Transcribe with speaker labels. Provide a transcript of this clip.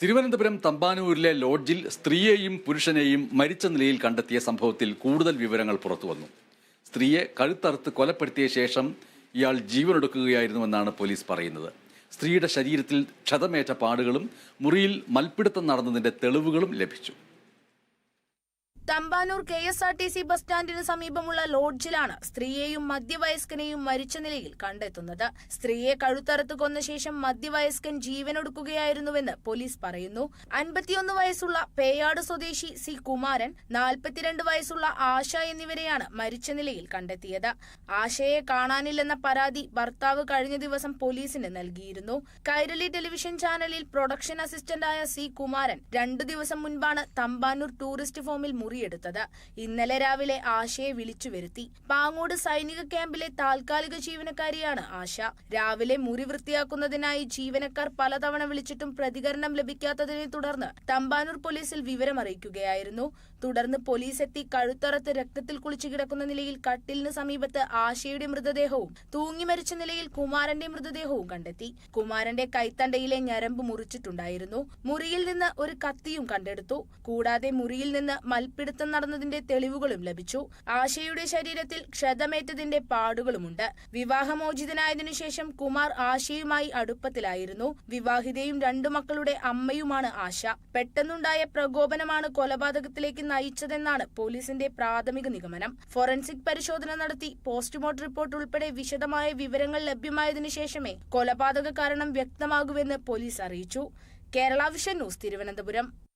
Speaker 1: തിരുവനന്തപുരം തമ്പാനൂരിലെ ലോഡ്ജിൽ സ്ത്രീയെയും പുരുഷനെയും മരിച്ച നിലയിൽ കണ്ടെത്തിയ സംഭവത്തിൽ കൂടുതൽ വിവരങ്ങൾ പുറത്തുവന്നു. സ്ത്രീയെ കഴുത്തറുത്ത് കൊലപ്പെടുത്തിയ ശേഷം ഇയാൾ ജീവനൊടുക്കുകയായിരുന്നുവെന്നാണ് പോലീസ് പറയുന്നത്. സ്ത്രീയുടെ ശരീരത്തിൽ ക്ഷതമേറ്റ പാടുകളും മുറിയിൽ മൽപ്പിടുത്തം നടന്നതിന്റെ തെളിവുകളും ലഭിച്ചു.
Speaker 2: Thampanoor K S R T C bus സ്റ്റാൻഡിന് സമീപമുള്ള ലോഡ്ജിലാണ് സ്ത്രീയെയും മധ്യവയസ്കനെയും മരിച്ച നിലയിൽ കണ്ടെത്തുന്നത്. സ്ത്രീയെ കഴുത്തറുത്ത് കൊന്ന ശേഷം മധ്യവയസ്കൻ ജീവനൊടുക്കുകയായിരുന്നുവെന്ന് പോലീസ് പറയുന്നു. അൻപത്തിയൊന്ന് വയസ്സുള്ള പേയാട് സ്വദേശി സി കുമാരൻ നാൽപ്പത്തിരണ്ട് വയസ്സുള്ള ആശ എന്നിവരെയാണ് മരിച്ച നിലയിൽ കണ്ടെത്തിയത്. ആശയെ കാണാനില്ലെന്ന പരാതി ഭർത്താവ് കഴിഞ്ഞ ദിവസം പോലീസിന് നൽകിയിരുന്നു. കൈരളി ടെലിവിഷൻ ചാനലിൽ പ്രൊഡക്ഷൻ അസിസ്റ്റന്റായ സി കുമാരൻ രണ്ടു ദിവസം മുൻപാണ് തമ്പാനൂർ ടൂറിസ്റ്റ് ഫോമിൽ മുറിയെടുത്തത് ഇന്നലെ രാവിലെ ആശയെ വിളിച്ചു വരുത്തി. പാങ്ങോട് സൈനിക ക്യാമ്പിലെ താൽക്കാലിക ജീവനക്കാരിയാണ് ആശ. രാവിലെ മുറി വൃത്തിയാക്കുന്നതിനായി ജീവനക്കാർ പലതവണ വിളിച്ചിട്ടും പ്രതികരണം ലഭിക്കാത്തതിനെ തുടർന്ന് തമ്പാനൂർ പോലീസിൽ വിവരമറിയിക്കുകയായിരുന്നു. തുടർന്ന് പോലീസ് എത്തി കഴുത്തറത്ത് രക്തത്തിൽ കുളിച്ചു കിടക്കുന്ന നിലയിൽ കട്ടിലിന് സമീപത്ത് ആശയുടെ മൃതദേഹവും തൂങ്ങി മരിച്ച നിലയിൽ കുമാരന്റെ മൃതദേഹവും കണ്ടെത്തി. കുമാരന്റെ കൈത്തണ്ടയിലെ ഞരമ്പ് മുറിച്ചിട്ടുണ്ടായിരുന്നു. മുറിയിൽ നിന്ന് ഒരു കത്തിയും കണ്ടെടുത്തു. കൂടാതെ മുറിയിൽ നിന്ന് മൽപ്പിടുത്തം നടന്നതിന്റെ തെളിവുകളും ലഭിച്ചു. ആശയുടെ ശരീരത്തിൽ ക്ഷതമേറ്റതിന്റെ പാടുകളുമുണ്ട്. വിവാഹമോചിതനായതിനു ശേഷം കുമാർ ആശയുമായി അടുപ്പത്തിലായിരുന്നു. വിവാഹിതയും രണ്ടു മക്കളുടെ അമ്മയുമാണ് ആശ. പെട്ടെന്നുണ്ടായ പ്രകോപനമാണ് കൊലപാതകത്തിലേക്ക് നയിച്ചതെന്നാണ് പോലീസിന്റെ പ്രാഥമിക നിഗമനം. ഫോറൻസിക് പരിശോധന നടത്തി പോസ്റ്റ്മോർട്ടം റിപ്പോർട്ട് ഉൾപ്പെടെ വിശദമായ വിവരങ്ങൾ ലഭ്യമായതിനു ശേഷമേ കൊലപാതക കാരണം വ്യക്തമാകൂവെന്ന് പോലീസ് അറിയിച്ചു. Kerala vision news Thiruvananthapuram.